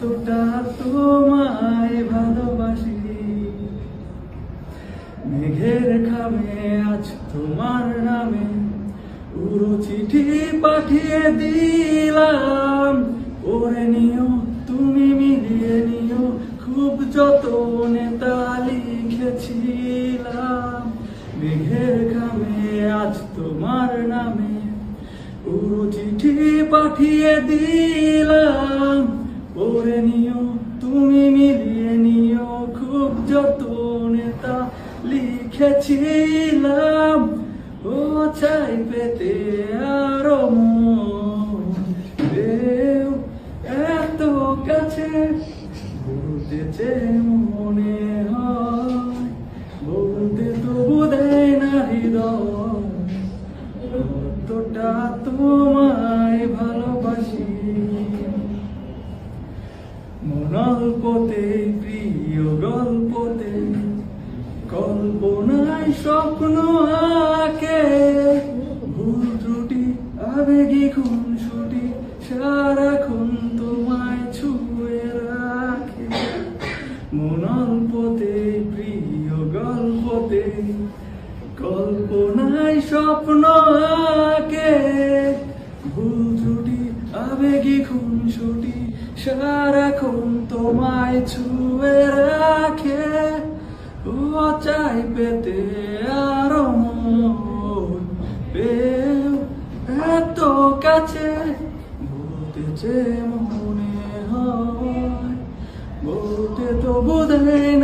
কতটা তোমায় ভালোবাসি। মেঘের খামে আজ তোমার নামে পুরো চিঠি পাঠিয়ে দিলাম। পড়ে নিও, তুমি মিলিয়ে নিও, খুব যতনে তা লিখেছিলাম। মেঘের খামে আজ তোমার নামে পুরো চিঠি পাঠিয়ে দিলাম। লিখেছিলাম ও চাই পেতে আরও মন। এত কাছে যে মনে হয়, বলতে তো বোধেই না হৃদয়। কতটা তোমায় ভালোবাসি। মনল্পতে প্রিয় গল্পতে স্বপ্ন আঁকে। ভুল ত্রুটি, আবেগী খুন ছুটি সারাক্ষণ তোমায় ছুঁয়ে রাখে। মনল্পতে প্রিয় গল্পতে, কল্পনায় স্বপ্ন আঁকে। ভুল ত্রুটি, আবেগী খুন ছুটি সারাক্ষণ তোমায় ছুঁয়ে রাখে। কাছে বলতে মনে হয় বলতে তো বোধে